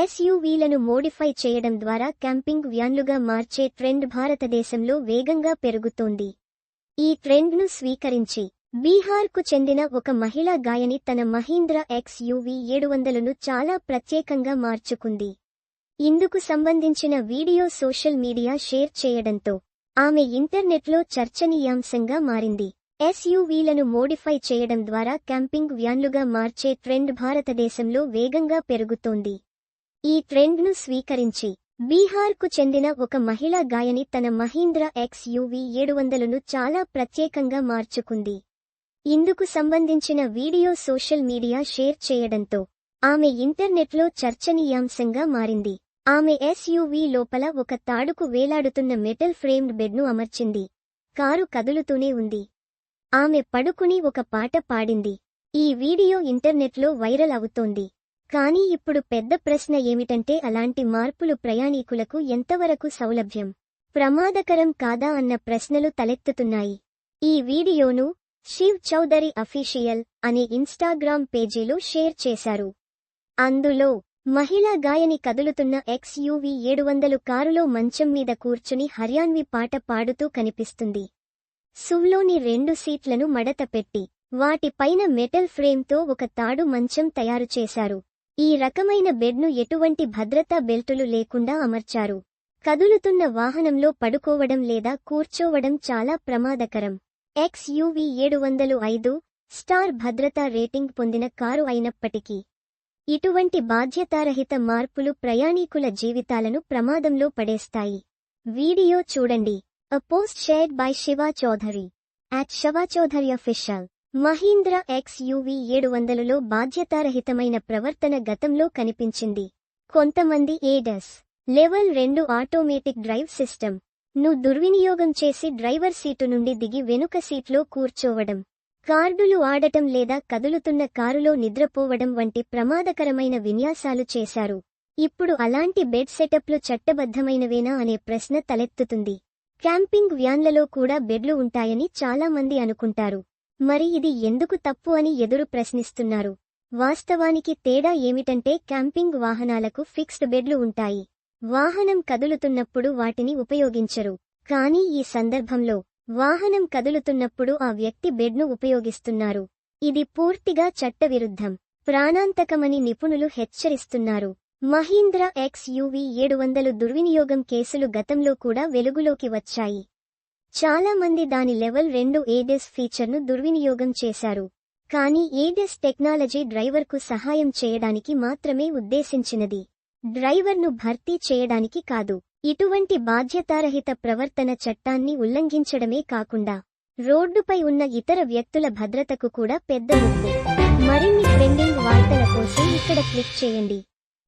ఎస్యూవీలను modify చేయడం ద్వారా camping వ్యాన్లుగా మార్చే ట్రెండ్ భారతదేశంలో వేగంగా పెరుగుతోంది. ఈ ట్రెండ్ను స్వీకరించి బీహార్కు చెందిన ఒక మహిళా గాయని తన మహీంద్ర ఎక్స్యూవీ ఏడు వందలను చాలా ప్రత్యేకంగా మార్చుకుంది. ఇందుకు సంబంధించిన వీడియో సోషల్ మీడియా షేర్ చేయడంతో ఆమె ఇంటర్నెట్లో చర్చనీయాంశంగా మారింది. ఎస్యూవీలను మోడిఫై చేయడం ద్వారా క్యాంపింగ్ వ్యాన్లుగా మార్చే ట్రెండ్ భారతదేశంలో వేగంగా పెరుగుతోంది. ఈ ట్రెండ్ను స్వీకరించి బీహార్కు చెందిన ఒక మహిళా గాయని తన మహీంద్ర ఎక్స్ యూవీ ఏడు వందలను చాలా ప్రత్యేకంగా మార్చుకుంది. ఇందుకు సంబంధించిన వీడియో సోషల్ మీడియా షేర్ చేయడంతో ఆమె ఇంటర్నెట్లో చర్చనీయాంశంగా మారింది. ఆమె ఎస్యూవీ లోపల ఒక తాడుకు వేలాడుతున్న మెటల్ ఫ్రేమ్డ్ బెడ్ను అమర్చింది. కారు కదులుతూనే ఉంది. ఆమె పడుకుని ఒక పాట పాడింది. ఈ వీడియో ఇంటర్నెట్లో వైరల్ అవుతోంది. కానీ ఇప్పుడు పెద్ద ప్రశ్న ఏమిటంటే అలాంటి మార్పులు ప్రయాణీకులకు ఎంతవరకు సౌలభ్యం? ప్రమాదకరం కాదా అన్న ప్రశ్నలు తలెత్తుతున్నాయి. ఈ వీడియోను శివ్ చౌదరి అఫీషియల్ అనే ఇన్స్టాగ్రామ్ పేజీలో షేర్ చేశారు. అందులో మహిళా గాయని కదులుతున్న ఎక్స్యూవీ ఏడు వందలు కారులో మంచం మీద కూర్చుని హర్యాన్వి పాట పాడుతూ కనిపిస్తుంది. సువ్లోని రెండు సీట్లను మడత పెట్టి వాటిపైన మెటల్ ఫ్రేమ్తో ఒక తాడు మంచం తయారు చేశారు. ఈ రకమైన బెడ్ను ఎటువంటి భద్రతా బెల్టులు లేకుండా అమర్చారు. కదులుతున్న వాహనంలో పడుకోవడం లేదా కూర్చోవడం చాలా ప్రమాదకరం. ఎక్స్యూవీ ఏడు వందలు ఐదు స్టార్ భద్రతా రేటింగ్ పొందిన కారు అయినప్పటికీ ఇటువంటి బాధ్యతారహిత మార్పులు ప్రయాణీకుల జీవితాలను ప్రమాదంలో పడేస్తాయి. వీడియో చూడండి. A post shared by Shiva Chaudhary at Shiva Chaudhary official Mahindra X UV ఏడు వందలలో బాధ్యతారహితమైన ప్రవర్తన గతంలో కనిపించింది. కొంతమంది ఏడస్ లెవెల్ రెండు ఆటోమేటిక్ డ్రైవ్ సిస్టమ్ను దుర్వినియోగం చేసి డ్రైవర్ సీటు నుండి దిగి వెనుక సీట్లో కూర్చోవడం కార్డులు ఆడటం లేదా కదులుతున్న కారులో నిద్రపోవడం వంటి ప్రమాదకరమైన విన్యాసాలు చేశారు. ఇప్పుడు అలాంటి బెడ్ సెటప్లు చట్టబద్ధమైనవేనా అనే ప్రశ్న తలెత్తుతుంది. క్యాంపింగ్ వ్యాన్లలో కూడా బెడ్లు ఉంటాయని చాలా మంది అనుకుంటారు. మరి ఇది ఎందుకు తప్పు అని ఎదురు ప్రశ్నిస్తున్నారు? వాస్తవానికి తేడా ఏమిటంటే క్యాంపింగ్ వాహనాలకు ఫిక్స్డ్ బెడ్లు ఉంటాయి. వాహనం కదులుతున్నప్పుడు వాటిని ఉపయోగించరు. కానీ ఈ సందర్భంలో వాహనం కదులుతున్నప్పుడు ఆ వ్యక్తి బెడ్ను ఉపయోగిస్తున్నారు. ఇది పూర్తిగా చట్టవిరుద్ధం. ప్రాణాంతకమని నిపుణులు హెచ్చరిస్తున్నారు. మహీంద్ర ఎక్స్ యూవీ ఏడు వందలు దుర్వినియోగం కేసులు గతంలో కూడా వెలుగులోకి వచ్చాయి. చాలా మంది దాని లెవెల్ రెండు ఏడెస్ ఫీచర్ను దుర్వినియోగం చేశారు. కానీ ఏడెస్ టెక్నాలజీ డ్రైవర్కు సహాయం చేయడానికి మాత్రమే ఉద్దేశించినది. డ్రైవర్ను భర్తీ చేయడానికి కాదు. ఇటువంటి బాధ్యతారహిత ప్రవర్తన చట్టాన్ని ఉల్లంఘించడమే కాకుండా రోడ్డుపై ఉన్న ఇతర వ్యక్తుల భద్రతకు కూడా పెద్ద ముప్పు. మరిన్ని ట్రెండింగ్ వార్తల కోసం ఇక్కడ క్లిక్ చేయండి.